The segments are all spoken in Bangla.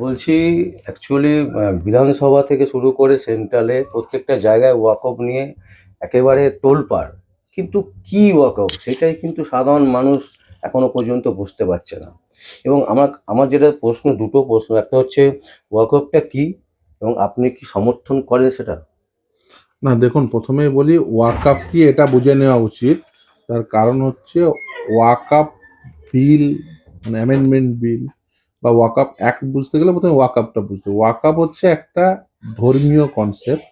বলছি অ্যাকচুয়ালি বিধানসভা থেকে শুরু করে সেন্ট্রালে প্রত্যেকটা জায়গায় ওয়াকফ নিয়ে একেবারে তোলপাড় কিন্তু কি ওয়াকফ সেটাই কিন্তু সাধারণ মানুষ এখনও পর্যন্ত বুঝতে পারছে না। এবং আমার আমার যেটা প্রশ্ন, দুটো প্রশ্ন। একটা হচ্ছে ওয়াকফটা কি? এবং আপনি কি সমর্থন করেন সেটা? না, দেখুন, প্রথমেই বলি ওয়াকাপ কি এটা বুঝে নেওয়া উচিত। তার কারণ হচ্ছে ওয়াকাপ বিল মানে অ্যামেন্ডমেন্ট বিল বা ওয়াকাপ অ্যাক্ট বুঝতে গেলে প্রথমে ওয়াকাপটা বুঝতে হবে। ওয়াকাপ হচ্ছে একটা ধর্মীয় কনসেপ্ট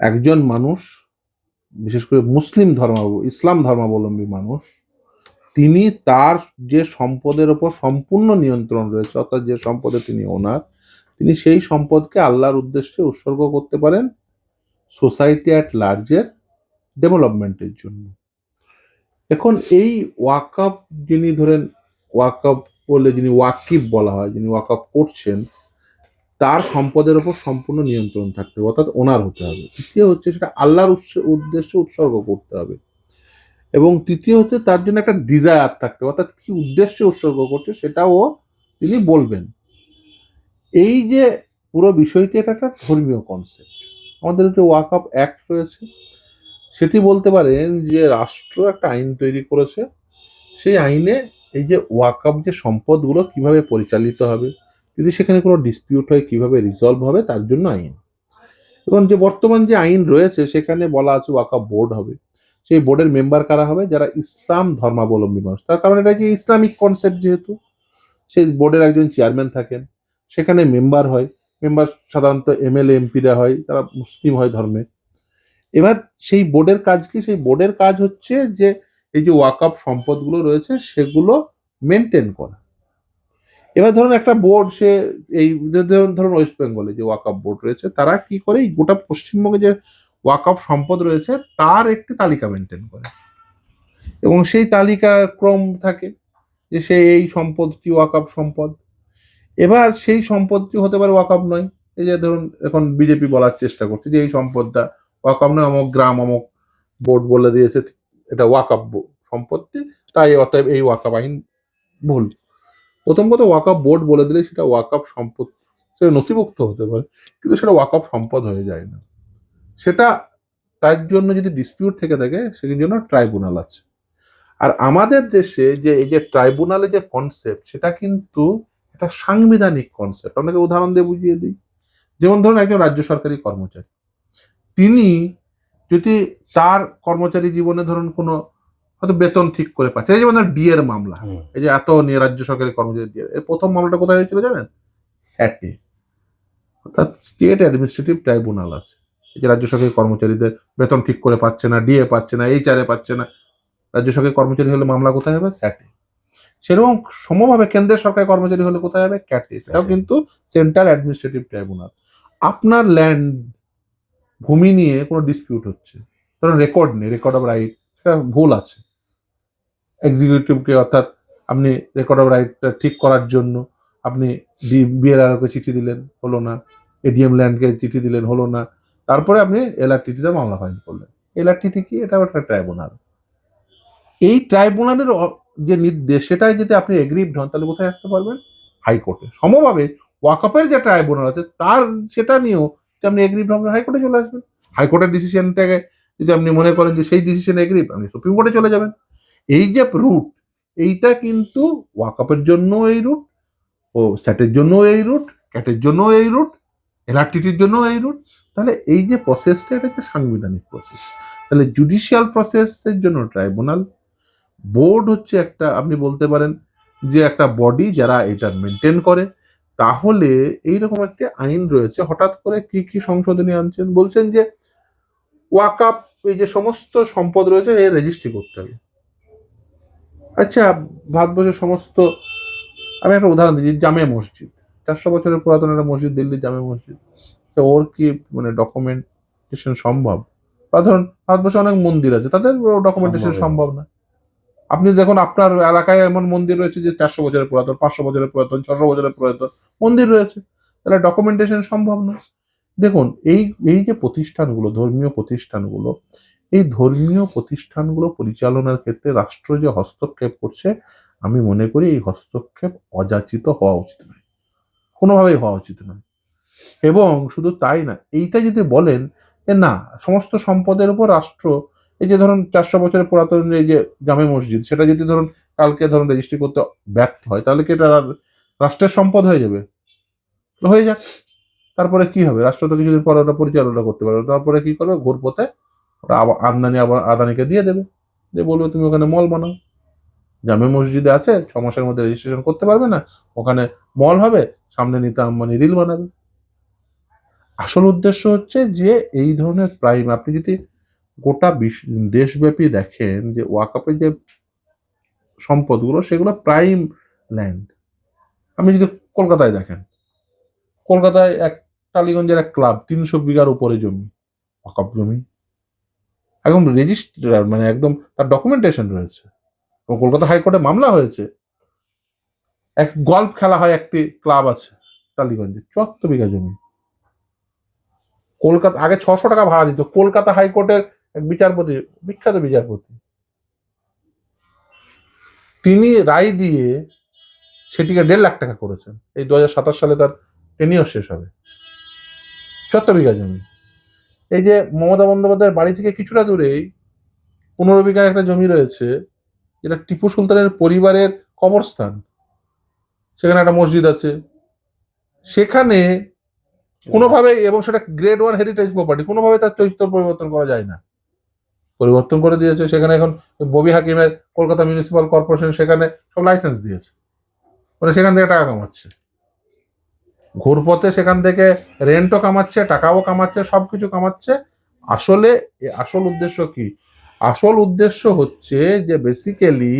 একজন মানুষ, বিশেষ করে মুসলিম ধর্ম ইসলাম ধর্মাবলম্বী মানুষ, তিনি তার যে সম্পদের ওপর সম্পূর্ণ নিয়ন্ত্রণ রয়েছে, অর্থাৎ যে সম্পদে তিনি ওনার তিনি সেই সম্পদকে আল্লাহর উদ্দেশ্যে উৎসর্গ করতে পারেন সোসাইটি অ্যাট লার্জের ডেভেলপমেন্টের জন্য এখন এই ওয়াকআপ যিনি ধরেন ওয়াকআপ বলে যিনি ওয়াকিব বলা হয়, যিনি ওয়াকআপ করছেন, তার সম্পদের ওপর সম্পূর্ণ নিয়ন্ত্রণ থাকতে হবে, অর্থাৎ ওনার হতে হবে। তৃতীয় হচ্ছে সেটা আল্লাহর উদ্দেশ্যে উৎসর্গ করতে হবে। এবং তৃতীয় হচ্ছে তার জন্য একটা ডিজায়ার থাকতে হবে, অর্থাৎ কি উদ্দেশ্যে উৎসর্গ করছে সেটাও তিনি বলবেন। এই যে পুরো বিষয়টি, এটা একটা ধর্মীয় কনসেপ্ট আমাদের যে ওয়াকআপ অ্যাক্ট রয়েছে, সেটি বলতে পারেন যে রাষ্ট্র একটা আইন তৈরি করেছে। সেই আইনে এই যে ওয়াকআপ যে সম্পদগুলো কীভাবে পরিচালিত হবে, যদি সেখানে কোনো ডিসপিউট হয়, কীভাবে রিজলভ হবে, তার জন্য আইন। এবং যে বর্তমান যে আইন রয়েছে, সেখানে বলা আছে ওয়াকআপ বোর্ড হবে। সেই বোর্ডের মেম্বার কারা হবে? যারা ইসলাম ধর্মাবলম্বী মানুষ। তার কারণ এটা যে ইসলামিক কনসেপ্ট যেহেতু, সেই বোর্ডের একজন চেয়ারম্যান থাকেন। সেখানে মেম্বার হয়। মেম্বার সাধারণত এমএলএ এমপিরা হয়, তারা মুসলিম হয় ধর্মে। এবার সেই বোর্ডের কাজ কি? সেই বোর্ডের কাজ হচ্ছে যে এই যে ওয়াকআপ সম্পদগুলো রয়েছে, সেগুলো মেনটেন করা। এবার ধরুন একটা বোর্ড সে এই ধরুন ধরুন ওয়েস্ট বেঙ্গলে যে ওয়াকআপ বোর্ড রয়েছে, তারা কি করে, এই গোটা পশ্চিমবঙ্গে যে ওয়াকআপ সম্পদ রয়েছে, তার একটি তালিকা মেনটেন করে। এবং সেই তালিকা ক্রম থাকে যে সে এই সম্পদটি ওয়াকআপ সম্পদ। এবার সেই সম্পদটি হতে পারে ওয়াকআপ নয়। এই যে ধরুন, এখন বিজেপি বলার চেষ্টা করছে যে এই সম্পদটা ওয়াকআপ নয়, অমুক গ্রাম অমুক বোর্ড বলে দিয়েছে। এটা ওয়াকআপ বো- সম্পত্তি, তাই অতএব এই ওয়াকআপ আইন ভুল। প্রথম কথা ওয়াকআপ বোর্ড বলে দিলে সেটা ওয়াকআপ সম্পদ সেটা নথিভুক্ত হতে পারে, কিন্তু সেটা ওয়াকআপ সম্পদ হয়ে যায় না। সেটা তার জন্য যদি ডিসপিউট থেকে থাকে সেটার জন্য ট্রাইব্যুনাল আছে। আর আমাদের দেশে যে এই যে ট্রাইব্যুনালের যে কনসেপ্ট সেটা কিন্তু একটা সাংবিধানিক কনসেপ্ট আপনাকে উদাহরণ দিয়ে বুঝিয়ে দিই। যেমন ধরুন একজন রাজ্য সরকারি কর্মচারী, তিনি যদি তার কর্মচারী জীবনে ধরুন কোনো হয়তো বেতন ঠিক করে পাচ্ছে এই যেমন ডিএর মামলা এই যে এত নিয়ে রাজ্য সরকারি কর্মচারী দিয়ে এর প্রথম মামলাটা কোথায় হয়েছিল জানেন? স্যাটে। অর্থাৎ স্টেট অ্যাডমিনিস্ট্রেটিভ ট্রাইব্যুনাল আছে। এই যে রাজ্য সরকারি কর্মচারীদের বেতন ঠিক করে পাচ্ছে না ডিএ পাচ্ছে না এইচ আরে পাচ্ছে না রাজ্য সরকারি কর্মচারী হলে মামলা কোথায় হবে? স্যাটে। সেরকম সমভাবে কেন্দ্রের সরকারি কর্মচারী হলে কোথায় হবে? ক্যাটে। সেটাও কিন্তু সেন্ট্রাল অ্যাডমিনিস্ট্রেটিভ ট্রাইব্যুনাল। আপনার ল্যান্ড ভূমি নিয়ে কোনো ডিসপিউট হচ্ছে। ধরুন রেকর্ড নেই রেকর্ড অফ রাইট সেটা ভুল আছে। এক্সিকিউটিভকে অর্থাৎ আপনি রেকর্ড অফ রাইটটা ঠিক করার জন্য আপনি ডি বিএলআরকে চিঠি দিলেন, হলো না। এডিএম ল্যান্ডকে চিঠি দিলেন, হলো না। তারপরে আপনি এলআরটিটিতে মামলা ফাইল করলেন। এলআরটিটি কি? এটা একটা ট্রাইব্যুনাল এই ট্রাইব্যুনালের যে নির্দেশ, সেটাই যদি আপনি এগ্রিভড হন, তাহলে কোথায় আসতে পারবেন? হাইকোর্টে সমভাবে ওয়াকআপের যে ট্রাইব্যুনাল আছে, তার, সেটা নিয়েও যদি আপনি এগ্রিভড হবেন হাইকোর্টে চলে আসবেন। হাইকোর্টের ডিসিশনটাকে যদি আপনি মনে করেন যে সেই ডিসিশন এগ্রিভ আপনি সুপ্রিম কোর্টে চলে যাবেন। এই যে রুট এইটা কিন্তু ওয়াকআপের জন্য এই রুট ও স্যাটের জন্য এই রুট ক্যাটের জন্য এই রুট এলআরটিটির জন্য এই রুট তাহলে এই যে প্রসেসটা এটা হচ্ছে সাংবিধানিক প্রসেস তাহলে জুডিশিয়াল প্রসেসের জন্য ট্রাইব্যুনাল বোর্ড হচ্ছে একটা, আপনি বলতে পারেন যে একটা বডি যারা এটা মেনটেন করে তাহলে এইরকম একটা আইন রয়েছে। হঠাৎ করে কি কি সংশোধনী আনছেন? বলছেন যে ওয়াকআপ এই যে সমস্ত সম্পদ রয়েছে এর রেজিস্ট্রি করতে হবে। আচ্ছা ভারতবর্ষের সমস্ত আমি একটা উদাহরণ দিই জামে মসজিদ। চারশো বছরের পুরাতন একটা মসজিদ দিল্লি জামে মসজিদ। তো ওর কি মানে ডকুমেন্টেশন সম্ভব? বা ধরুন ভারতবর্ষে অনেক মন্দির আছে তাদের ডকুমেন্টেশন সম্ভব সম্ভব না। আপনি দেখুন, আপনার এলাকায় এমন মন্দির রয়েছে যে চারশো বছরের পুরাতন, পাঁচশো বছরের পুরাতন, ছশো বছরের পুরাতন মন্দির রয়েছে। তাহলে ডকুমেন্টেশন সম্ভব না দেখুন, এই এই যে প্রতিষ্ঠানগুলো, ধর্মীয় প্রতিষ্ঠানগুলো, এই ধর্মীয় প্রতিষ্ঠানগুলো পরিচালনার ক্ষেত্রে রাষ্ট্র যে হস্তক্ষেপ করছে, আমি মনে করি এই হস্তক্ষেপ অযাচিত হওয়া উচিত নয়। কোনোভাবেই হওয়া উচিত নয়। এবং শুধু তাই না, এইটা যদি বলেন যে না, সমস্ত সম্পদের উপর রাষ্ট্র এই যে ধরুন চারশো বছরের পুরাতন এই যে জামে মসজিদ, সেটা যদি ধরুন কালকে ধরুন রেজিস্ট্রি করতে ব্যর্থ হয়, তাহলে কি এটা রাষ্ট্রের সম্পদ হয়ে যাবে? হয়ে যাক। তারপরে কি হবে? রাষ্ট্র তো কিছুদিন পরে ওটা পরিচালনা করতে পারবে। তারপরে কি করবে? ঘুরপথে ওটা আবার আমদানি আবার আদানিকে দিয়ে দেবে। যে বলবে, তুমি ওখানে মল বানাও। জামে মসজিদে আছে, ছ মাসের মধ্যে রেজিস্ট্রেশন করতে পারবে না। ওখানে মল হবে, সামনে নিতে আম্বানি রিল বানাবে। আসল উদ্দেশ্য হচ্ছে যে, এই ধরনের প্রাইম আপনি যদি গোটা দেশব্যাপী দেখেন যে ওয়াকাপের যে সম্পদগুলো, সেগুলো প্রাইম ল্যান্ড। আপনি যদি কলকাতায় দেখেন, কলকাতায় এক টালিগঞ্জের এক ক্লাব তিনশো বিঘার উপরে জমি ওয়াকাপ জমি। একদম রেজিস্টার মানে একদম তার ডকুমেন্টেশন রয়েছে। এবং কলকাতা হাইকোর্টে মামলা হয়েছে। এক গল্ফ খেলা হয় একটি ক্লাব আছে টালিগঞ্জে, চুয়াত্তর বিঘা জমি। কলকাতা, আগে ছশো টাকা ভাড়া দিত। কলকাতা হাইকোর্টের এক বিচারপতি, বিখ্যাত বিচারপতি। তিনি রায় দিয়ে সেটিকে দেড় লাখ টাকা করেছেন। এই দু হাজার সাতাশ সালে তার টেনিয়র শেষ হবে। চুয়াত্তর বিঘা জমি। এই যে মমতা বন্দ্যোপাধ্যায়ের বাড়ি থেকে কিছুটা দূরেই পনেরো বিঘা একটা জমি রয়েছে, যেটা টিপু সুলতানের পরিবারের কবরস্থান। সেখানে একটা মসজিদ আছে। সেখানে কোনোভাবে, এবং সেটা গ্রেড ওয়ান হেরিটেজ প্রপার্টি, কোনোভাবে তার চরিত্র পরিবর্তন করা যায় না। পরিবর্তন করে দিয়েছে। সেখানে এখন ববি হাকিমের কলকাতা মিউনিসিপাল কর্পোরেশন সেখানে সব লাইসেন্স দিয়েছে। মানে সেখান থেকে টাকা কামাচ্ছে। ঘুরপথে সেখান থেকে রেন্টও কামাচ্ছে, টাকাও কামাচ্ছে, সবকিছু কামাচ্ছে। আসলে আসল উদ্দেশ্য কি? আসল উদ্দেশ্য হচ্ছে যে বেসিক্যালি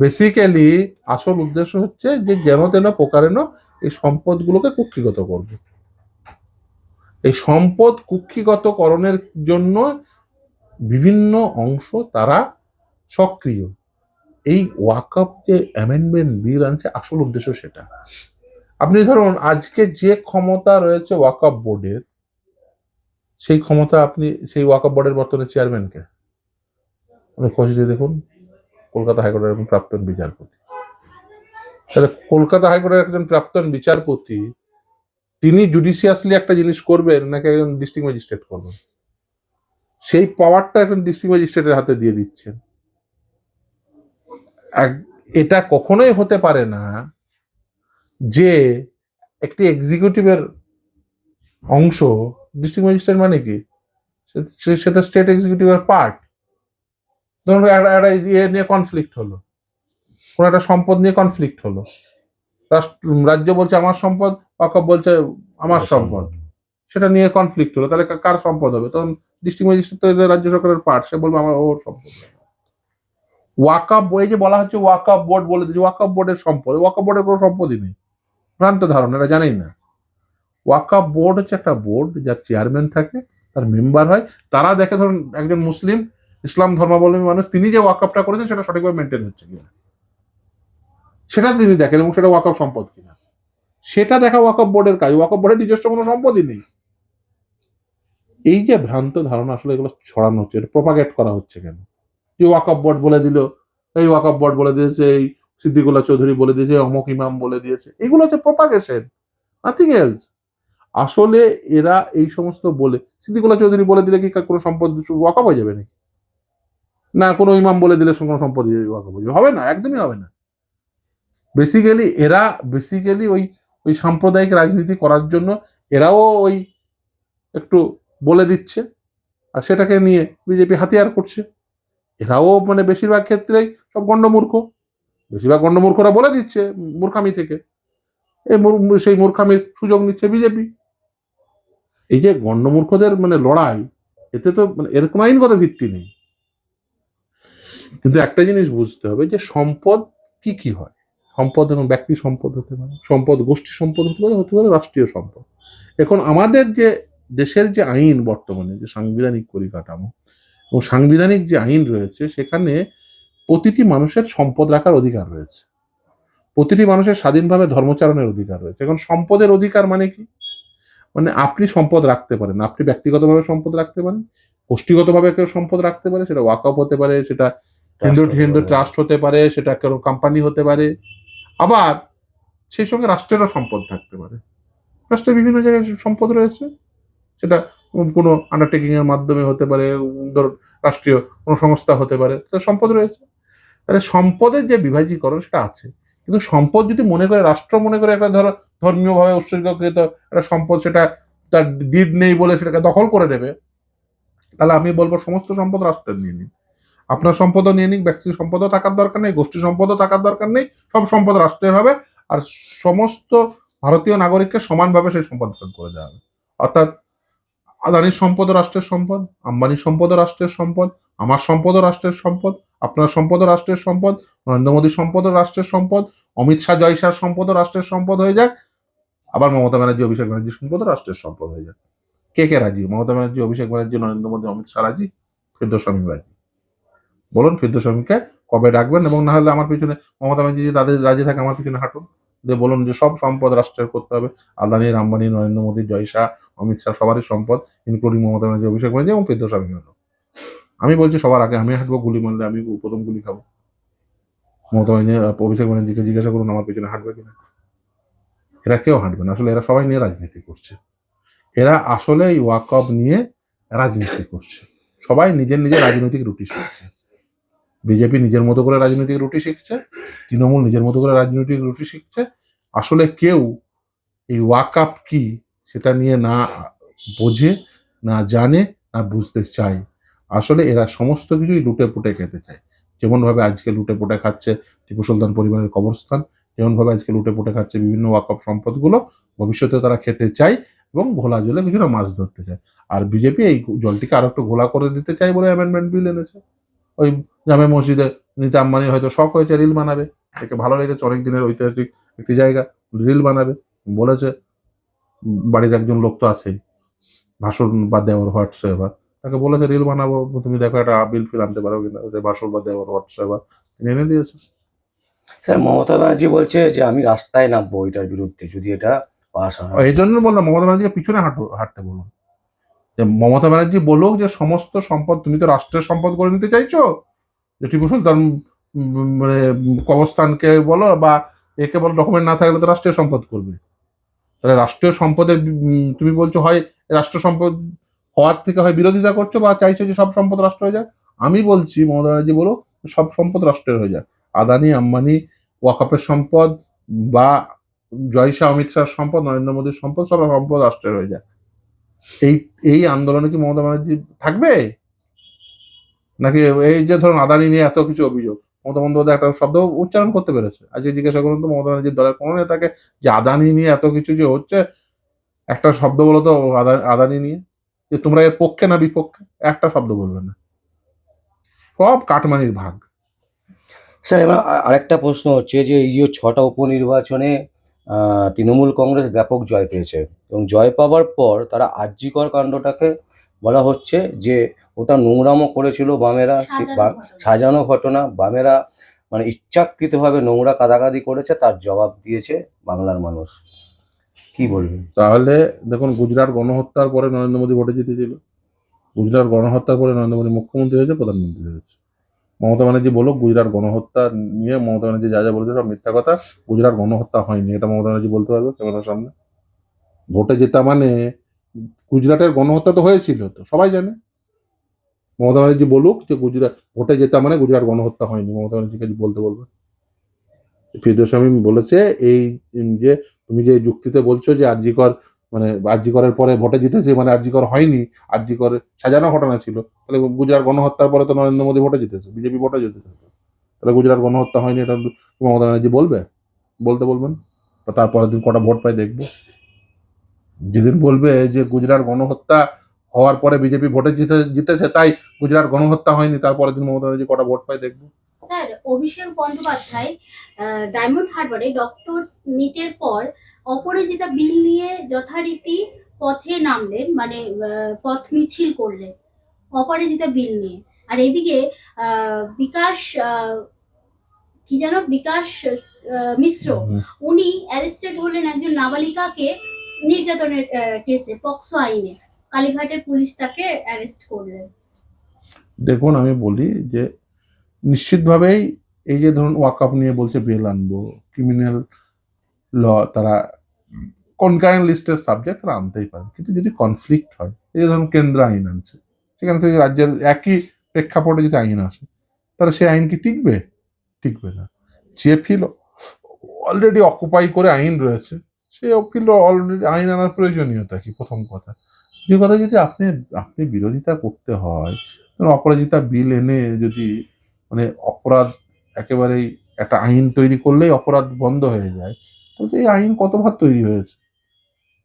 বেসিক্যালি আসল উদ্দেশ্য হচ্ছে যে যেন তেন প্রকারেণ এই সম্পদগুলোকে কুক্ষিগত করবে। এই সম্পদ কুক্ষিগতকরণের জন্য বিভিন্ন অংশ তারা সক্রিয়। এই ওয়াকআপ যে অ্যামেন্ডমেন্ট বিল আনছে, আসল উদ্দেশ্য সেটা। আপনি ধরুন, আজকে যে ক্ষমতা রয়েছে ওয়াকআপ বোর্ডের সেই ক্ষমতা আপনি, সেই ওয়াকআপ বোর্ডের বর্তমানে চেয়ারম্যানকে আপনি খোঁজ দিয়ে দেখুন, কলকাতা হাইকোর্টের একজন প্রাক্তন বিচারপতি। তাহলে কলকাতা হাইকোর্টের একজন প্রাক্তন বিচারপতি, তিনি জুডিশিয়াসলি একটা জিনিস করবেন, নাকি একজন ডিস্ট্রিক্ট ম্যাজিস্ট্রেট করবেন? সেই পাওয়ারটা একজন ডিস্ট্রিক্ট ম্যাজিস্ট্রেটের হাতে দিয়ে দিচ্ছেন এটা কখনোই হতে পারে না যে একটি এক্সিকিউটিভের অংশ ডিস্ট্রিক্ট ম্যাজিস্ট্রেট মানে কি? সে- তো স্টেট এক্সিকিউটিভের পার্ট ধরুন একটা ইয়ে নিয়ে কনফ্লিক্ট হলো। কোনো একটা সম্পদ নিয়ে কনফ্লিক্ট হলো। রাষ্ট্র রাজ্য বলছে আমার সম্পদ ওয়াকফ বলছে আমার সম্পদ। সেটা নিয়ে কনফ্লিক্ট হলো। তাহলে কার সম্পদ হবে? তখন ডিস্ট্রিক্ট ম্যাজিস্ট্রেট তো রাজ্য সরকারের পার্ট সে বলবে আমার ওর সম্পদ ওয়াকাপ এই যে বলা হচ্ছে ওয়াকাপ বোর্ড বলে দিচ্ছে ওয়াকাপ বোর্ডের সম্পদ ওয়াকাপ বোর্ডের কোনো সম্পদই নেই। ভ্রান্ত ধারণা এটা জানেই না। ওয়াকাপ বোর্ড হচ্ছে একটা বোর্ড যার চেয়ারম্যান থাকে, তার মেম্বার হয়, তারা দেখে ধরুন একজন মুসলিম, ইসলাম ধর্মাবলম্বী মানুষ, তিনি যে ওয়াকআপটা করেছেন সেটা সঠিকভাবে মেনটেন হচ্ছে কিনা। সেটা তিনি দেখেন এবং সেটা ওয়াকআপ সম্পদ কিনা। সেটা দেখা ওয়াকআপ বোর্ডের কাজ ওয়াকআপ বোর্ডের নিজস্ব কোনো সম্পদই নেই। এই যে ভ্রান্ত ধারণা আসলে এগুলো ছড়ানো হচ্ছে, এটা প্রপাগেট করা হচ্ছে কেন? যে ওয়াকআপ বোর্ড বলে দিল, এই ওয়াকআপ বোর্ড বলে দিয়েছে, এই সিদ্দিকুল্লাহ চৌধুরী বলে দিয়েছে অমক ইমাম বলে দিয়েছে, এগুলো হচ্ছে প্রপাগেশন নাথিং এলস আসলে এরা এই সমস্ত বলে, সিদ্দিকুল্লাহ চৌধুরী বলে দিলে কি কোনো সম্পদ ওয়াকআপ হয়ে যাবে নাকি? না, কোনো ইমাম বলে দিলে কোনো সম্পদ ওয়াকআপ হয়ে যাবে। হবে না, একদমই হবে না। বেসিক্যালি এরা বেসিক্যালি ওই ওই সাম্প্রদায়িক রাজনীতি করার জন্য এরাও ওই একটু বলে দিচ্ছে আর সেটাকে নিয়ে বিজেপি হাতিয়ার করছে। এরাও মানে বেশিরভাগ ক্ষেত্রেই সব গণ্ডমূর্খ। বেশিরভাগ গণ্ডমূর্খরা বলে দিচ্ছে মূর্খামি থেকে। এই সেই মূর্খামির সুযোগ নিচ্ছে বিজেপি এই যে গণ্ডমূর্খদের মানে লড়াই, এতে তো মানে এর কোনো আইনগত ভিত্তি নেই। কিন্তু একটা জিনিস বুঝতে হবে যে সম্পদ কি কি হয়? সম্পদ এবং ব্যক্তি সম্পদ হতে পারে। সম্পদ, গোষ্ঠী সম্পদ হতে পারে হতে পারে রাষ্ট্রীয় সম্পদ। এখন আমাদের যে দেশের যে আইন বর্তমানে যে সাংবিধানিক পরিকাঠামো এবং সাংবিধানিক যে আইন রয়েছে সেখানে প্রতিটি মানুষের সম্পদ রাখার অধিকার রয়েছে। প্রতিটি মানুষের স্বাধীনভাবে ধর্মচারণের অধিকার রয়েছে। এখন সম্পদের অধিকার মানে কি? মানে আপনি সম্পদ রাখতে পারেন আপনি ব্যক্তিগতভাবে সম্পদ রাখতে পারেন গোষ্ঠীগতভাবে কেউ সম্পদ রাখতে পারে সেটা ওয়াকআপ হতে পারে সেটা হিন্দু হিন্দু ট্রাস্ট হতে পারে সেটা কেউ কোম্পানি হতে পারে। আবার সেই সঙ্গে রাষ্ট্রেরও সম্পদ থাকতে পারে। রাষ্ট্রের বিভিন্ন জায়গায় সম্পদ রয়েছে। সেটা কোনো আন্ডারটেকিং এর মাধ্যমে হতে পারে, ধর রাষ্ট্রীয় কোনো সংস্থা হতে পারে সম্পদ রয়েছে। তাহলে সম্পদের যে বিভাজীকরণ সেটা আছে। কিন্তু সম্পদ যদি মনে করে, রাষ্ট্র মনে করে একটা ধর ধর্মীয়ভাবে উৎসর্গকৃত একটা সম্পদ, সেটা তার ডিড নেই বলে সেটাকে দখল করে নেবে, তাহলে আমি বলব সমস্ত সম্পদ রাষ্ট্রের নিয়ে নিন। আপনার সম্পদও নিয়ে নিক, ব্যক্তি সম্পদও থাকার দরকার নেই, গোষ্ঠী সম্পদও থাকার দরকার নেই, সব সম্পদ রাষ্ট্রের হবে। আর সমস্ত ভারতীয় নাগরিককে সমানভাবে সেই সম্পদ করে দেওয়া হবে। অর্থাৎ আদানির সম্পদও রাষ্ট্রের সম্পদ আম্বানির সম্পদও রাষ্ট্রের সম্পদ, আমার সম্পদও রাষ্ট্রের সম্পদ, আপনার সম্পদও রাষ্ট্রের সম্পদ, নরেন্দ্র মোদীর সম্পদও রাষ্ট্রের সম্পদ, অমিত শাহ, জয় শাহর সম্পদও রাষ্ট্রের সম্পদ হয়ে যাক, আবার মমতা ব্যানার্জি, অভিষেক ব্যানার্জির সম্পদও রাষ্ট্রের সম্পদ হয়ে যাক। কে কে রাজি? মমতা ব্যানার্জি, অভিষেক ব্যানার্জি, নরেন্দ্র মোদী, অমিত শাহ রাজি? ফিরদোস্বামী রাজি। বলুন ফিরদোস্বামীকে কবে ডাকবেন এবং না হলে আমার পিছনে মমতা ব্যানার্জি যদি তাদের রাজি থাকে, আমার পিছনে হাঁটুন। যে বলুন যে সব সম্পদ রাষ্ট্রের করতে হবে। আদানির আম্বানি নরেন্দ্র মোদী, জয় শাহ, অমিত শাহ, সবারই সম্পদ ইনক্লুডিং মমতা ব্যানার্জি, অভিষেক ব্যানার্জি এবং ফিরদোস্বামী হলো আমি বলছি সবার আগে, আমি হাঁটবো, গুলি মারলে আমি প্রথম গুলি খাব। মমতা ব্যানার্জি, অভিষেক ব্যানার্জিকে জিজ্ঞাসা করুন, আমার পেছনে হাঁটবে কিনা। এরা কেউ হাঁটবে না, আসলে এরা সবাই নিয়ে রাজনীতি করছে। এরা আসলে এই নিয়ে রাজনীতি করছে। সবাই নিজের নিজের রাজনৈতিক রুটি শিখছে বিজেপি নিজের মতো করে রাজনৈতিক রুটি শিখছে, তৃণমূল নিজের মতো করে রাজনৈতিক রুটি শিখছে। আসলে কেউ এই ওয়াকআপ কি সেটা নিয়ে না বোঝে, না জানে, না বুঝতে চায়। আসলে এরা সমস্ত কিছুই লুটে পুটে খেতে চায়। যেমনভাবে আজকে লুটে পুটে খাচ্ছে টিপু সুলতান পরিবারের কবরস্থান, যেমনভাবে আজকে লুটে পুটে খাচ্ছে বিভিন্ন ওয়াকআপ সম্পদগুলো, ভবিষ্যতে তারা খেতে চায় এবং ঘোলা জলে কিছুটা মাছ ধরতে চায়। আর বিজেপি এই জলটিকে আরও একটু ঘোলা করে দিতে চায় বলে অ্যামেন্ডমেন্ট বিল এনেছে। ওই জামে মসজিদে নিতে আম্বানির হয়তো শখ হয়েছে রিল বানাবে। একে ভালো লেগেছে অনেক দিনের ঐতিহাসিক একটি জায়গা রিল বানাবে। বলেছে বাড়ির একজন লোক তো আছেই। ভাষণ বা দেওয়ার হোয়াটসঅ্যাপ তাকে বলেছে রিল বানাবো তুমি দেখো একটা বিল ফিল আনতে পারো কিনা? ভাষণ বা দেওয়ার হোয়াটসঅ্যাপ তিনি এনে দিয়েছে। স্যার মমতা ব্যানার্জি বলছে যে আমি রাস্তায় নামবো এটার বিরুদ্ধে যদি এটা পাস হয়। এই জন্য বললাম মমতা ব্যানার্জিকে পিছনে হাঁটো হাঁটতে বলুন। মমতা ব্যানার্জি বলুক যে সমস্ত সম্পদ, তুমি তো রাষ্ট্রের সম্পদ করে নিতে চাইছো? যে টিপু সুলতান মানে কবরস্থানকে বলো বা একে বলো ডকুমেন্ট না থাকলে তো রাষ্ট্রীয় সম্পদ করবে। তাহলে রাষ্ট্রীয় সম্পদের তুমি বলছো হয় রাষ্ট্র সম্পদ হওয়ার থেকে হয় বিরোধিতা করছ বা চাইছো যে সব সম্পদ রাষ্ট্র হয়ে যাক? আমি বলছি, মমতা ব্যানার্জি বলো সব সম্পদ রাষ্ট্রের হয়ে যাক। আদানি, আম্বানি ওয়াকাপের সম্পদ বা জয় শাহ অমিত শাহ সম্পদ, নরেন্দ্র মোদীর সম্পদ, সব সম্পদ রাষ্ট্রের হয়ে যায় এই এই আন্দোলনে কি মমতা ব্যানার্জি থাকবে? নাকি এই যে ধরুন আদানি নিয়ে এত কিছু অভিযোগ, মমতা বন্দ্যোপাধ্যায় একটা শব্দ উচ্চারণ করতে পেরেছে। আজকে জিজ্ঞাসা করুন তো মমতা ব্যানার্জির দলের কোনো নেতাকে যে আদানি নিয়ে এত কিছু যে হচ্ছে, একটা শব্দ বলো তো আদা- আদানি নিয়ে, যে তোমরা এর পক্ষে না বিপক্ষে? একটা শব্দ বলবে না। সব কাটমানির ভাগ। স্যার, এবার আরেকটা প্রশ্ন হচ্ছে যে এই যে ছটা উপনির্বাচনে তৃণমূল কংগ্রেস ব্যাপক জয় পেয়েছে এবং জয় পাওয়ার পর তারা আর্যিকর কাণ্ডটাকে বলা হচ্ছে যে ওটা নোংরামও করেছিল বামেরা। সাজানো ঘটনা। বামেরা মানে ইচ্ছাকৃতভাবে নোংরা কাদাকাদি করেছে তার জবাব দিয়েছে বাংলার মানুষ। কি বলবেন তাহলে দেখুন গুজরাট গণহত্যার পরে নরেন্দ্র মোদী ভোটে জিতেছিল। গুজরাট গণহত্যার পরে নরেন্দ্র মোদী মুখ্যমন্ত্রী হয়েছে প্রধানমন্ত্রী হয়েছে। মমতা ব্যানার্জি বলুক, গুজরাট গণহত্যা নিয়ে মমতা ব্যানার্জি যা যা বলেছে সব মিথ্যা কথা, গুজরাট গণহত্যা হয়নি, এটা মমতা ব্যানার্জি বলতে পারবে ক্যামেরার সামনে। ভোটে জেতা মানে গুজরাটের গণহত্যা তো হয়েছিল, তো সবাই জানে। মমতা ব্যানার্জি বলুক যে গুজরাট, ভোটে জেতা মানে গুজরাট গণহত্যা হয়নি, মমতা ব্যানার্জিকে বলতে বলবে ফিরদোস্বামী বলেছে, এই যে তুমি যে যুক্তিতে বলছো যে আরজিকর মানে আরজিকরের পরে ভোটে জিতেছে মানে আরজিকর হয়নি আরজিকর সাজানো ঘটনা ছিল। তাহলে গুজরাট গণহত্যার পরে তো নরেন্দ্র মোদী ভোটে জিতেছে, বিজেপি ভোটে জিতেছে। তাহলে গুজরাট গণহত্যা হয়নি, এটা মমতা ব্যানার্জি বলবে? বলতে বলবেন? তারপরের দিন কটা ভোট পাই দেখব। যেদিন বলবে যে গুজরাট গণহত্যা হওয়ার পরে বিজেপি ভোটে জিতে, জিতেছে, তাই গুজরাট গণহত্যা হয়নি, তারপরের দিন মমতা ব্যানার্জি কটা ভোট পাই দেখব। স্যার, অভিষেক বন্দ্যোপাধ্যায় ডায়মন্ড হারবারে ডক্টর মিটের পর অপরাজিতা বিল নিয়ে যথারীতি পথে নামলেন মানে পথ মিছিল করলেন অপরাজিতা বিল নিয়ে। আর এদিকে বিকাশ কি যেন বিকাশ মিশ্র উনি অ্যারেস্টেড হলেন একজন নাবালিকাকে নির্যাতনের কেসে পক্সো আইনে। কালীঘাটের পুলিশ তাকে অ্যারেস্ট করলেন। দেখুন আমি বলি যে নিশ্চিতভাবেই এই যে ধরুন ওয়াকআপ নিয়ে বলছে বেল আনব ক্রিমিনাল ল, তারা কনকারেন্ট লিস্টের সাবজেক্ট তারা আনতেই পারে। কিন্তু যদি কনফ্লিক্ট হয়, এই যে ধরুন কেন্দ্র আইন আনছে, সেখানে থেকে রাজ্যের একই প্রেক্ষাপটে যদি আইন আসে, তাহলে সেই আইন কি টিকবে? টিকবে না। যে ফিল অলরেডি অকুপাই করে আইন রয়েছে সেই ফিল অলরেডি আইন আনার প্রয়োজনীয়তা কি? প্রথম কথা। যে কথা, যদি আপনি আপনি বিরোধিতা করতে হয় অপরাজিতা বিল এনে যদি মানে অপরাধ একেবারেই একটা আইন তৈরি করলেই অপরাধ বন্ধ হয়ে যায় এই আইন কতবার তৈরি হয়েছে?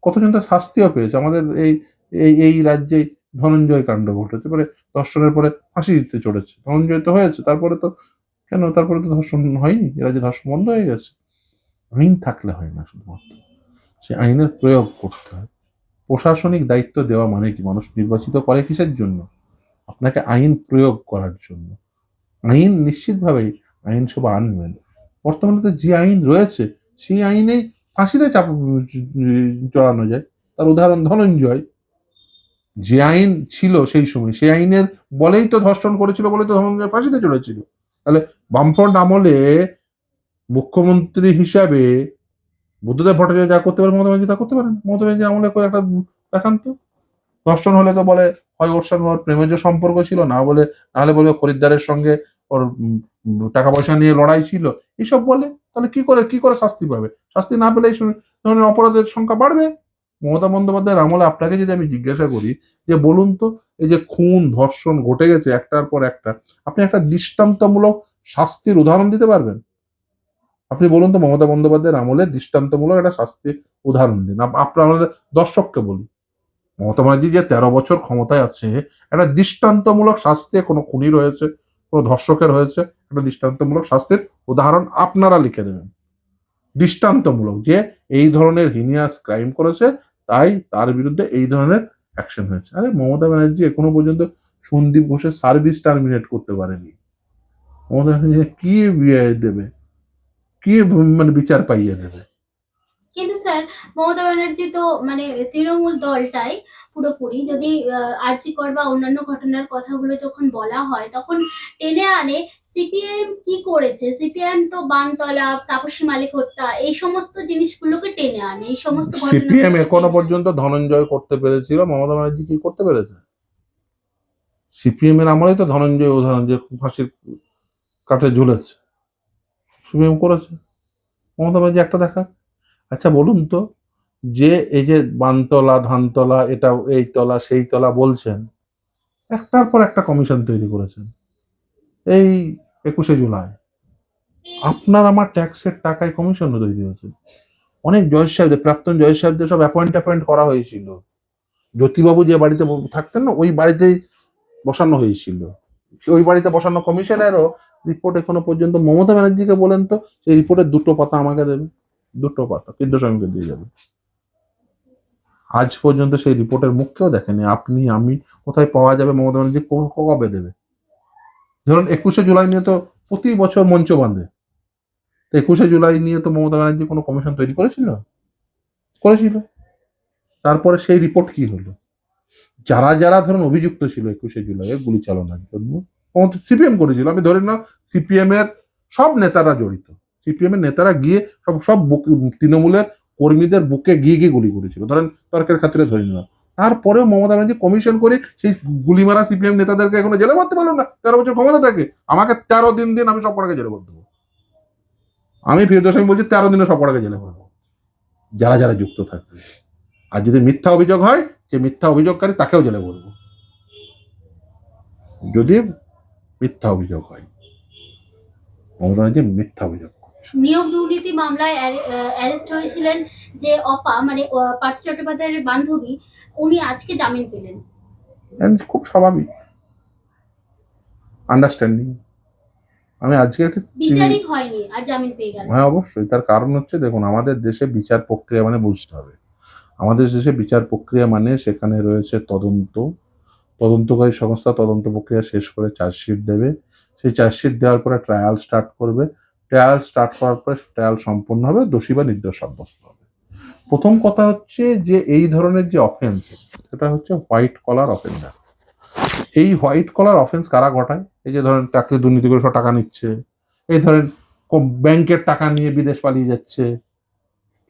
কতজন তো শাস্তিও পেয়েছে? আমাদের এই এই এই রাজ্যে ধনঞ্জয় কাণ্ড ঘটেছে। পরে ধর্ষণের পরে ফাঁসি দিতে চড়েছে ধনঞ্জয় তো হয়েছে, তারপরে তো কেন? তারপরে তো ধর্ষণ হয়নি? রাজ্যে ধর্ষণ বন্ধ হয়ে গেছে। আইন থাকলে হয় না শুধুমাত্র। সে আইনের প্রয়োগ করতে হয়। প্রশাসনিক দায়িত্ব দেওয়া মানে কি? মানুষ নির্বাচিত করে কিসের জন্য? আপনাকে আইন প্রয়োগ করার জন্য। আইন নিশ্চিতভাবেই আইনসভা আনবেন বর্তমানে তো যে আইন রয়েছে সেই আইনেই ফাঁসিতে চাপ চড়ানো যায়। তার উদাহরণ ধনঞ্জয়। যে আইন ছিল সেই সময়, সেই আইনের বলেই তো ধর্ষণ করেছিল বলে তো ধনঞ্জয় ফাঁসিতে চড়েছিল। তাহলে বামফ্রন্ট আমলে মুখ্যমন্ত্রী হিসাবে বুদ্ধদেব ভট্টাচার্য যা করতে পারে, মমতা ব্যানার্জি তা করতে পারেন মমতা ব্যানার্জি আমলে একটা দেখান তো ধর্ষণ হলে তো বলে, হয় ওর সঙ্গে ওর প্রেমের যে সম্পর্ক ছিল, না বলে নাহলে বলবে খরিদ্দারের সঙ্গে ওর টাকা পয়সা নিয়ে লড়াই ছিল। এইসব বলে। তাহলে কি করে কি করে শাস্তি পাবে? শাস্তি না পেলে এই ধরনের অপরাধের সংখ্যা বাড়বে। মমতা বন্দ্যোপাধ্যায়ের আমলে আপনাকে যদি আমি জিজ্ঞাসা করি যে, বলুন তো, এই যে খুন, ধর্ষণ ঘটে গেছে একটার পর একটা, আপনি একটা দৃষ্টান্তমূলক শাস্তির উদাহরণ দিতে পারবেন? আপনি বলুন তো, মমতা বন্দ্যোপাধ্যায়ের আমলে দৃষ্টান্তমূলক একটা শাস্তির উদাহরণ দিন। আপনার আমাদের দর্শককে বলি। মমতা ব্যানার্জি যে তেরো বছর ক্ষমতায় আছে, একটা দৃষ্টান্তমূলক শাস্তি কোনো খুনি রয়েছে, কোনো ধর্ষকের হয়েছে একটা দৃষ্টান্তমূলক শাস্তির উদাহরণ আপনারা লিখে দেবেন। দৃষ্টান্তমূলক যে এই ধরনের হিনিয়াস ক্রাইম করেছে, তাই তার বিরুদ্ধে এই ধরনের অ্যাকশন হয়েছে। আরে মমতা ব্যানার্জি এখনও পর্যন্ত সন্দীপ ঘোষের সার্ভিস টার্মিনেট করতে পারেনি। মমতা ব্যানার্জি কি বিয়ে দেবে? কি মানে বিচার পাইয়ে দেবে? স্যার মমতা ব্যানার্জি তো মানে তৃণমূল দলটাই পুরোপুরি। যদি আর্জিকর বা অন্যান্য ঘটনার কথাগুলো যখন বলা হয় তখন টেনে আনে সিপিএম কি করেছে? সিপিএম তো বানতলা তাপসী মালিক হত্যা এই সমস্ত জিনিসগুলোকে টেনে আনে এই সমস্ত সিপিএম এখনও পর্যন্ত ধনঞ্জয় করতে পেরেছিল। মমতা ব্যানার্জি কি করতে পেরেছে? সিপিএম এর আমলেই তো ধনঞ্জয় উদাহরণ যে ফাঁসির কাঠে ঝুলেছে। সিপিএম করেছে। মমতা ব্যানার্জি একটা দেখা আচ্ছা বলুন তো, যে এই যে বানতলা, ধানতলা, এটা এই তলা, সেই তলা বলছেন, একটার পর একটা কমিশন তৈরি করেছেন, এই একুশে জুলাই। আপনার আমার ট্যাক্সের টাকায় কমিশন তৈরি হয়েছে। অনেক জজ সাহেবদের, প্রাক্তন জজ সাহেবদের সব অ্যাপয়েন্ট অ্যাপয়েন্ট করা হয়েছিল। জ্যোতিবাবু যে বাড়িতে থাকতেন না, ওই বাড়িতেই বসানো হয়েছিল। ওই বাড়িতে বসানো কমিশনারও রিপোর্ট এখনও পর্যন্ত, মমতা ব্যানার্জিকে বলেন তো, সেই রিপোর্টের দুটো পাতা আমাকে দেবে। দুটো পাতা বিদ্যাস্বামীকে দিয়ে যাবে। আজ পর্যন্ত সেই রিপোর্টের মুখকেও দেখেনি। আপনি, আমি কোথায় পাওয়া যাবে? মমতা ব্যানার্জি কবে দেবে? ধরুন, একুশে জুলাই নিয়ে তো প্রতি বছর মঞ্চ বাঁধে। তো একুশে জুলাই নিয়ে তো মমতা ব্যানার্জি কোনো কমিশন তৈরি করেছিল? করেছিল। তারপরে সেই রিপোর্ট কি হলো? যারা যারা ধরুন অভিযুক্ত ছিল একুশে জুলাই গুলি চালানোর জন্য সিপিএম করেছিল। আমি ধরে না সিপিএম এর সব নেতারা জড়িত। সিপিএম এর নেতারা গিয়ে সব সব তৃণমূলের কর্মীদের বুকে গিয়ে গিয়ে গুলি করেছিল। ধরেন তর্কের খাতিরে ধরে নিলাম। তারপরেও মমতা ব্যানার্জি কমিশন করে সেই গুলি মারা সিপিএম নেতাদেরকে এখনও জেলে মারতে পারল না। তেরো বছর ক্ষমতা থাকে। আমাকে তেরো দিন দিন আমি সব কটাকে জেলে ভরে দেবো। আমি ফিরদোস, আমি বলছি তেরো দিনে সব কটাকে জেলে ভরে যারা যারা যুক্ত থাকবে। আর যদি মিথ্যা অভিযোগ হয় সে মিথ্যা অভিযোগকারী তাকেও জেলে ভরবো যদি মিথ্যা অভিযোগ হয়, মমতা ব্যানার্জি মিথ্যা অভিযোগ নিয়োগ দুর্নীতি মামলায় অ্যারেস্ট হয়েছিলেন যে অপা মানে পার্থ চট্টোপাধ্যায়ের বান্ধবী উনি আজকে জামিন পেলেন। খুব স্বাভাবিক। আন্ডারস্ট্যান্ডিং আমি আজকে একটা বিচারই হয়নি আর জামিন পেয়ে গেল। হ্যাঁ অবশ্যই। তার কারণ হচ্ছে দেখুন আমাদের দেশে বিচার প্রক্রিয়া মানে বুঝতে হবে। আমাদের দেশে বিচার প্রক্রিয়া মানে সেখানে রয়েছে তদন্ত। তদন্তকারী সংস্থা তদন্ত প্রক্রিয়া শেষ করে চার্জশিট দেবে। সেই চার্জশিট দেওয়ার পরে ট্রায়াল স্টার্ট করবে। ট্রায়াল স্টার্ট করার পরে ট্রায়াল সম্পূর্ণ হবে, দোষী বা নির্দোষ সাব্যস্ত হবে। প্রথম কথা হচ্ছে যে এই ধরনের যে অফেন্স সেটা হচ্ছে হোয়াইট কলার অফেন্ডার এই হোয়াইট কলার অফেন্স কারা ঘটায়? এই যে ধরেন চাকরি দুর্নীতি করে সব টাকা নিচ্ছে, এই ধরেন ব্যাংকের টাকা নিয়ে বিদেশ পালিয়ে যাচ্ছে,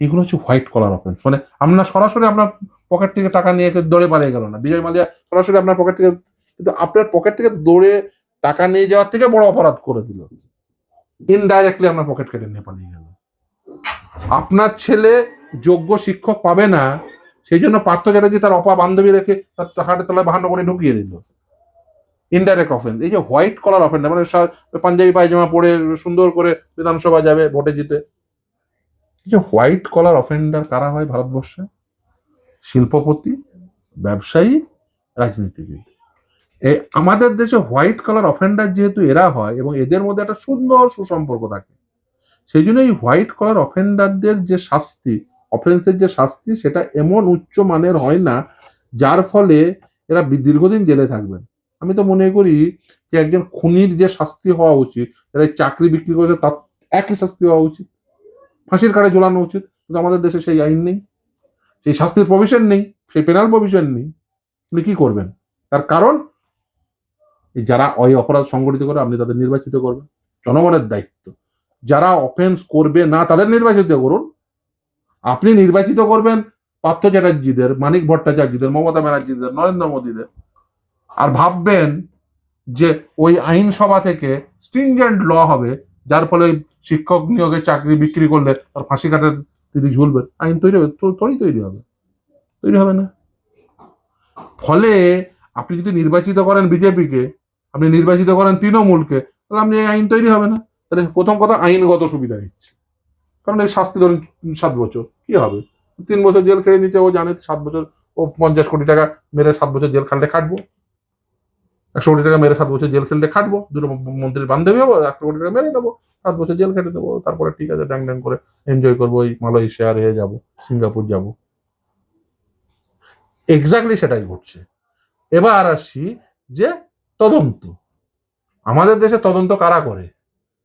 এগুলো হচ্ছে হোয়াইট কলার অফেন্স মানে আপনার সরাসরি আপনার পকেট থেকে টাকা নিয়ে দৌড়ে পালিয়ে গেল না। বিজয় মালিয়া সরাসরি আপনার পকেট থেকে কিন্তু আপনার পকেট থেকে দৌড়ে টাকা নিয়ে যাওয়ার থেকে বড় অপরাধ করে দিল। ইনডাইরেক্টলি আপনার পকেট কেটে নিয়ে পালিয়ে গেল। আপনার ছেলে যোগ্য শিক্ষক পাবে না, সেই জন্য পার্থ চ্যাটার্জি তার অপা বান্ধবী রেখে তার হাটের তলায় বাহান্ন করে ঢুকিয়ে দিল। ইনডাইরেক্ট অফেন্স এই যে হোয়াইট কলার অফেন্স মানে পাঞ্জাবি পায়জামা পরে সুন্দর করে বিধানসভা যাবে, ভোটে জিতে। এই যে হোয়াইট কলার অফেন্ডার কারা হয় ভারতবর্ষে? শিল্পপতি, ব্যবসায়ী, রাজনীতিবিদ। আমাদের দেশে হোয়াইট কালার অফেন্ডার যেহেতু এরা হয় এবং এদের মধ্যে একটা সুন্দর সুসম্পর্ক থাকে, সেই জন্য এই হোয়াইট কলার অফেন্ডারদের যে শাস্তি অফেন্সের যে শাস্তি, সেটা এমন উচ্চ মানের হয় না, যার ফলে এরা দীর্ঘদিন জেলে থাকবেন। আমি তো মনে করি যে একজন খুনির যে শাস্তি হওয়া উচিত এই চাকরি বিক্রি করেছে তার একই শাস্তি হওয়া উচিত। ফাঁসির কাড়ে ঝোলানো উচিত, কিন্তু আমাদের দেশে সেই আইন নেই, সেই শাস্তির প্রভিশন নেই, সেই পেনাল প্রভিশন নেই। আপনি কি করবেন? তার কারণ যারা ওই অপরাধ সংগঠিত করে আপনি তাদের নির্বাচিত করবেন। জনগণের দায়িত্ব। যারা অফেন্স করবে না, তাদের নির্বাচিত করুন। আপনি নির্বাচিত করবেন পার্থ চ্যাটার্জিদের, মানিক ভট্টাচার্যদের, মমতা ব্যানার্জিদের, নরেন্দ্র মোদীদের। আর ভাববেন যে ওই আইনসভা থেকে স্ট্রিংজেন্ট ল হবে, যার ফলে শিক্ষক নিয়োগের চাকরি বিক্রি করলে তার ফাঁসি কাটের তিনি ঝুলবেন আইন তৈরি হবে, তো তৈরি তৈরি হবে। তৈরি হবে না। ফলে আপনি যদি নির্বাচিত করেন বিজেপিকে আপনি নির্বাচিত করেন তৃণমূলকে, তাহলে আপনি এই আইন তৈরি হবে না। তাহলে প্রথম কথা আইনগত সুবিধা নিচ্ছে। কারণ এই শাস্তি ধরুন সাত বছর, কি হবে? তিন বছর জেল খেটে নিচ্ছে, ও জানে সাত বছর, ও পঞ্চাশ কোটি টাকা মেরে সাত বছর জেল খাটলে খাটবো। একশো কোটি টাকা মেরে সাত বছর জেল খেলতে খাটবো। দুটো মন্ত্রীর বান্ধবী হব, একশো কোটি টাকা মেরে নেব, সাত বছর জেল খেটে দেবো তারপরে ঠিক আছে, ড্যাং ড্যাং করে এনজয় করব, ওই মালয়েশিয়া আর এ যাব, সিঙ্গাপুর যাব। এক্স্যাক্টলি সেটাই ঘটছে। এবার আসি যে তদন্ত। আমাদের দেশে তদন্ত কারা করে?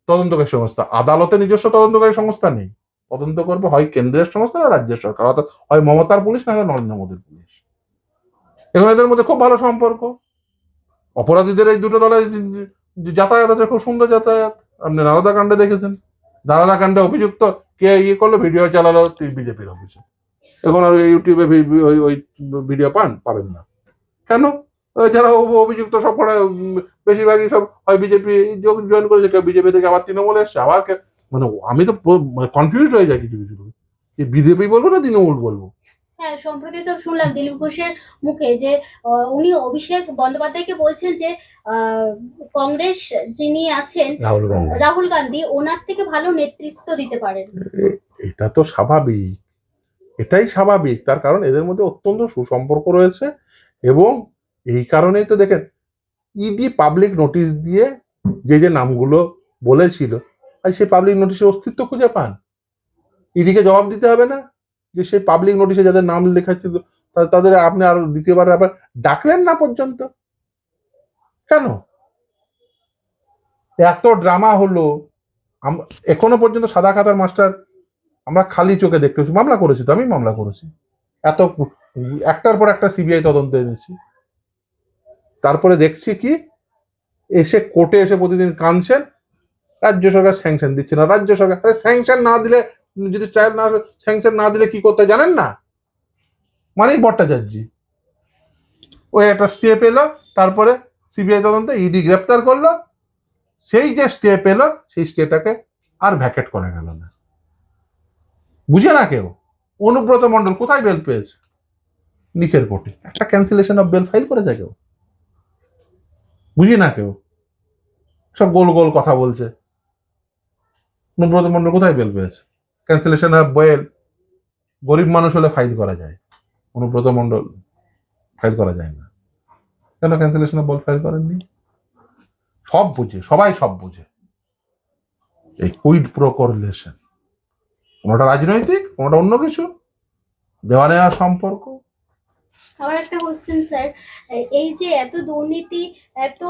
তদন্তকারী সংস্থা। আদালতে নিজস্ব তদন্তকারী সংস্থা নেই। তদন্ত করবে হয় কেন্দ্রের সংস্থা না রাজ্যের সরকার? অর্থাৎ হয় মমতার পুলিশ না নরেন্দ্র মোদীর পুলিশ। এখন এদের মধ্যে খুব ভালো সম্পর্ক। অপরাধীদের এই দুটো দলে যে- যে- যে যাতায়াত আছে, খুব সুন্দর যাতায়াত। আপনি নারদা কাণ্ডে দেখেছেন? নারদা কাণ্ডে অভিযুক্ত কে ইয়ে করল? ভিডিও চালালো বিজেপির অফিসে। এখন আর ইউটিউবে ওই, ভিডিও পান? পাবেন না। কেন? যারা অভিযুক্ত সব কটা বেশিরভাগই সব হয় বিজেপি জয়েন করেছে কেউ বিজেপি থেকে আবার তৃণমূল এসছে আবার মানে আমি তো কনফিউজ হয়ে যাই কিছু কিছু যে বিজেপি বলব না তৃণমূল বলব? হ্যাঁ সম্প্রতি তো শুনলাম দিলীপ ঘোষের মুখে যে আহ, উনি অভিষেক বন্দ্যোপাধ্যায়কে বলছেন যে আহ, কংগ্রেস যিনি আছেন রাহুল গান্ধী। রাহুল গান্ধী ওনার থেকে ভালো নেতৃত্ব দিতে পারেন। এটা তো স্বাভাবিক। এটাই স্বাভাবিক। তার কারণ এদের মধ্যে অত্যন্ত সুসম্পর্ক রয়েছে এবং এই কারণেই তো দেখেন ইডি পাবলিক নোটিশ দিয়ে যে যে নামগুলো বলেছিল, আর সেই পাবলিক নোটিশের অস্তিত্ব খুঁজে পান। ইডিকে জবাব দিতে হবে না যে সেই পাবলিক নোটিশে যাদের নাম লেখা ছিল তাদের আপনি আর দ্বিতীয়বার আবার ডাকলেন না পর্যন্ত। কেন? এত ড্রামা হলো এখনও পর্যন্ত সাদা খাতার মাস্টার আমরা খালি চোখে দেখতে মামলা করেছি তো, আমি মামলা করেছি। এত একটার পর একটা সিবিআই তদন্ত এনেছি। তারপরে দেখছি কি, এসে কোর্টে এসে প্রতিদিন কাঁদছেন, রাজ্য সরকার স্যাংশন দিচ্ছে না, রাজ্য সরকার স্যাংশন না দিলে, যদি ট্রায়াল না স্যাংশন না দিলে কি করতে জানেন না? মানিক ভট্টাচার্য। ওই একটা স্টেপ এলো তারপরে সিবিআই তদন্তে ইডি গ্রেপ্তার করল, সেই যে স্টেপ এলো সেই স্টেটাকে আর ভ্যাকেট করা গেল না। বুঝে না কেউ? অনুব্রত মন্ডল কোথায় বেল পেয়েছে? নিচের কোর্টে। একটা ক্যান্সেলেশন অফ বেল ফাইল করেছে কেউ? বুঝি না কেউ? সব গোল গোল কথা বলছে। অনুব্রত মন্ডল কোথায় বেল পেয়েছে ক্যান্সেলেশন অফ বেল গরিব মানুষ হলে ফাইল করা যায়। অনুব্রত মন্ডল ফাইল করা যায় না। কেন ক্যান্সেলেশন অফ বেল ফাইল করেননি? সব বুঝে, সবাই সব বুঝে। এই কুইড প্রো করলেশন কোনোটা রাজনৈতিক, কোনোটা অন্য কিছু। দেওয়া নেওয়া সম্পর্ক। আবার একটা কোশ্চেন স্যার এই যে এত দুর্নীতি, এত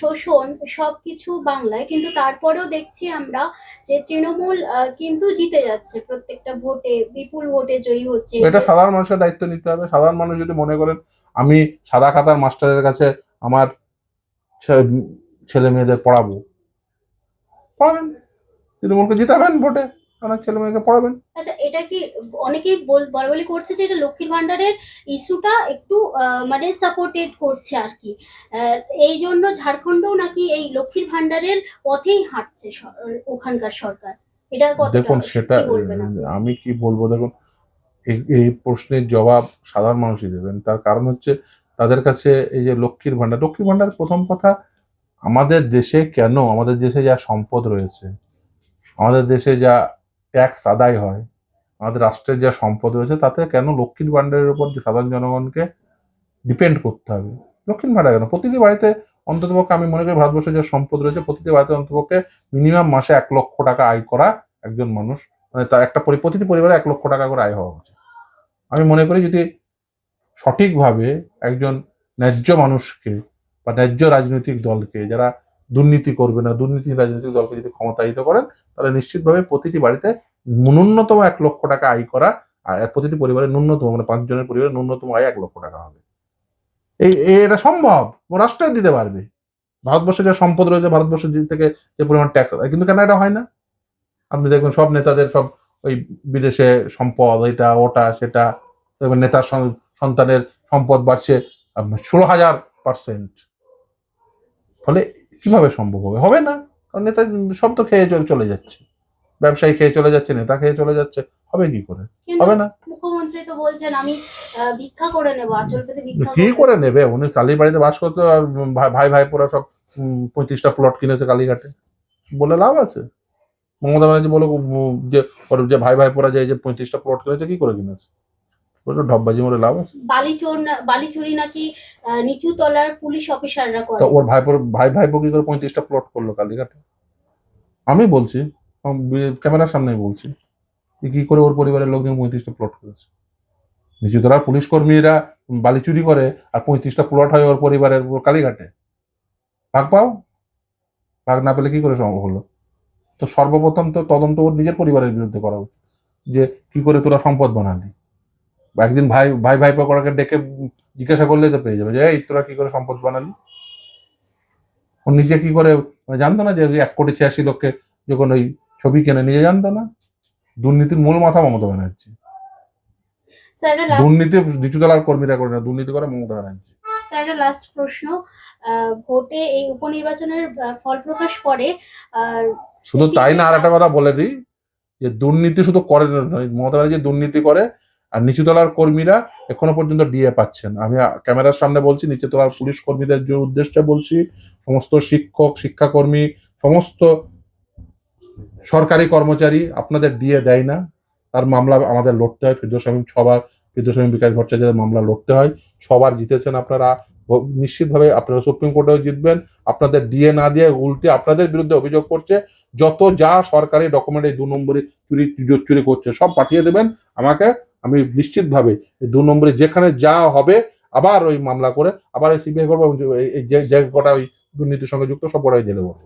শোষণ সবকিছু বাংলায়, কিন্তু তারপরেও দেখছি আমরা যে তৃণমূল কিন্তু জিতে যাচ্ছে প্রত্যেকটা ভোটে, বিপুল ভোটে জয়ী হচ্ছে। এটা সাধারণ মানুষের দায়িত্ব নিতে হবে। সাধারণ মানুষ যদি মনে করেন, আমি সাদা খাতার মাস্টারের কাছে আমার ছেলে মেয়েদের পড়াবো, পড়াবেন। তৃণমূলকে জিতাবেন ভোটে। আপনার ছেলে মেয়েকে পড়াবেন। আচ্ছা এটা কি অনেকেই বল- বলা বলি করছে যে এটা লক্ষ্মীর ভান্ডারের ইস্যুটা একটু মানে সাপোর্টেড করছে আর কি। এই জন্য ঝাড়খণ্ডও নাকি এই লক্ষ্মীর ভান্ডারের পথেই হাঁটছে ওখানকার সরকার। এটা দেখুন সেটা? আমি কি বলব দেখুন এই- এই প্রশ্নের জবাব সাধারণ মানুষই দেবেন। তার কারণ হচ্ছে তাদের কাছে এই যে লক্ষ্মীর ভান্ডার লক্ষ্মীর ভান্ডার প্রথম কথা আমাদের দেশে কেন আমাদের দেশে যা সম্পদ রয়েছে আমাদের দেশে যা ট্যাক্স আদায় হয়, আমাদের রাষ্ট্রের যা সম্পদ রয়েছে তাতে কেন লক্ষ্মীর ভান্ডারের উপর সাধারণ জনগণকে ডিপেন্ড করতে হবে? লক্ষ্মীর ভাণ্ডার কেন? প্রতিটি বাড়িতে অন্ততপক্ষে আমি মনে করি ভারতবর্ষে যে সম্পদ রয়েছে, প্রতিটি বাড়িতে অন্ততপক্ষে মিনিমাম মাসে এক লক্ষ টাকা আয় করা একজন মানুষ মানে তার একটা পরি- প্রতিটি পরিবারে এক লক্ষ টাকা করে আয় হওয়া উচিত। আমি মনে করি যদি সঠিকভাবে একজন ন্যায্য মানুষকে বা ন্যায্য রাজনৈতিক দলকে, যারা দুর্নীতি করবে না, দুর্নীতি রাজনৈতিক দলকে যদি ক্ষমতায়িত করেন তাহলে নিশ্চিতভাবে প্রতিটি বাড়িতে ন্যূনতম এক লক্ষ টাকা আয় করা প্রতিটি পরিবারের ন্যূনতম মানে পাঁচজনের পরিবারের ন্যূনতম আয় এক লক্ষ টাকা হবে। এই এটা সম্ভব রাষ্ট্র দিতে পারবে। ভারতবর্ষে যে সম্পদ রয়েছে, ভারতবর্ষ থেকে যে পরিমাণ ট্যাক্স কিন্তু কেন এটা হয় না? আপনি দেখবেন সব নেতাদের সব ওই বিদেশে সম্পদ, এটা, ওটা, সেটা নেতার সন- সন্তানের সম্পদ বাড়ছে ষোলো হাজার পার্সেন্ট ফলে কীভাবে সম্ভব হবে? হবে না। কারণ নেতা সব তো খেয়ে চলে চলে যাচ্ছে। ব্যবসায়ী খেয়ে চলে যাচ্ছে নেতা খেয়ে চলে যাচ্ছে। হবে কি করে? হবে না? মুখ্যমন্ত্রী তো বলছেন আমি ভিক্ষা করে নেব আচল পেতে ভিক্ষা কি করে নেবে। উনি কালীর বাড়িতে বাস করতো আর ভাই- ভাই ভাইপোরা সব পঁয়ত্রিশটা প্লট কিনেছে কালীঘাটে। বলে লাভ আছে। মমতা ব্যানার্জি বলো যে ওর যে ভাই ভাইপোরা যে যে পঁয়ত্রিশটা প্লট কিনেছে কি করে কিনেছে? ওটা ঢপবাজি মরে লাভ আছে? বালি চোর না- বালি চুরি নাকি নিচু তলার পুলিশ অফিসাররা করে। তা ওর ভাইপোর ভাই ভাইপো কি করে পঁয়ত্রিশটা প্লট করল কালীঘাটে? আমি বলছি ক্যামেরার সামনেই বলছি যে কি করে ওর পরিবারের লোকজন পঁয়ত্রিশটা প্লট করেছে? নিচুতলার পুলিশ কর্মীরা বালি চুরি করে আর পঁয়ত্রিশটা প্লট হয় ওর পরিবারের কালীঘাটে। ভাগ পাও? ভাগ না পেলে কি করে সম্ভব হলো? তো সর্বপ্রথম তো তদন্ত ওর নিজের পরিবারের বিরুদ্ধে করা উচিত যে কি করে তোরা সম্পদ বানালি। একদিন ভাই ভাই ভাই পকড়াকে ডেকে জিজ্ঞাসা করলে তো পেয়ে যাবে যে এই তোরা কি করে সম্পদ বানালি? ও নিজে কি করে মানে জানতো না যে এক কোটি ছিয়াশি লক্ষে যখন ওই ছবি কেনে নিজে জানতো না? দুর্নীতির মূল মাথা মমতা ব্যানার্জি। দুর্নীতি কর্মীরা করে না দুর্নীতি করে মমতা ব্যানার্জি। স্যার একটা লাস্ট প্রশ্ন ভোটে এই উপনির্বাচনের ফল প্রকাশ পরে শুধু তাই না আর একটা কথা বলে দিই যে দুর্নীতি শুধু করে মমতা ব্যানার্জি দুর্নীতি করে আর নিচুতলার কর্মীরা এখনও পর্যন্ত ডিএ পাচ্ছেন। আমি ক্যামেরার সামনে বলছি নিচুতলার পুলিশ কর্মীদের যে উদ্দেশ্যে বলছি, সমস্ত শিক্ষক, শিক্ষাকর্মী, সমস্ত সরকারি কর্মচারী আপনাদের ডিএ দেয় না। তার মামলা আমাদের লড়তে হয়। ফিরদোস্বামী ছবার ফিরদোস্বামী বিকাশ ভট্টাচার্যের মামলা লড়তে হয়। ছবার জিতেছেন আপনারা। নিশ্চিতভাবে আপনারা সুপ্রিম কোর্টেও জিতবেন। আপনাদের ডিএ না দিয়ে উল্টে আপনাদের বিরুদ্ধে অভিযোগ করছে। যত যা সরকারি ডকুমেন্ট এই দু নম্বরে চুরি- চুরি করছে, সব পাঠিয়ে দেবেন। আমাকে আমি নিশ্চিতভাবে দু নম্বরে যেখানে যা হবে, আবার ওই মামলা করে আবার এই সিবিআই করব যে- এই যে কটা ওই দুর্নীতির সঙ্গে যুক্ত সব কটাই জেলে বলব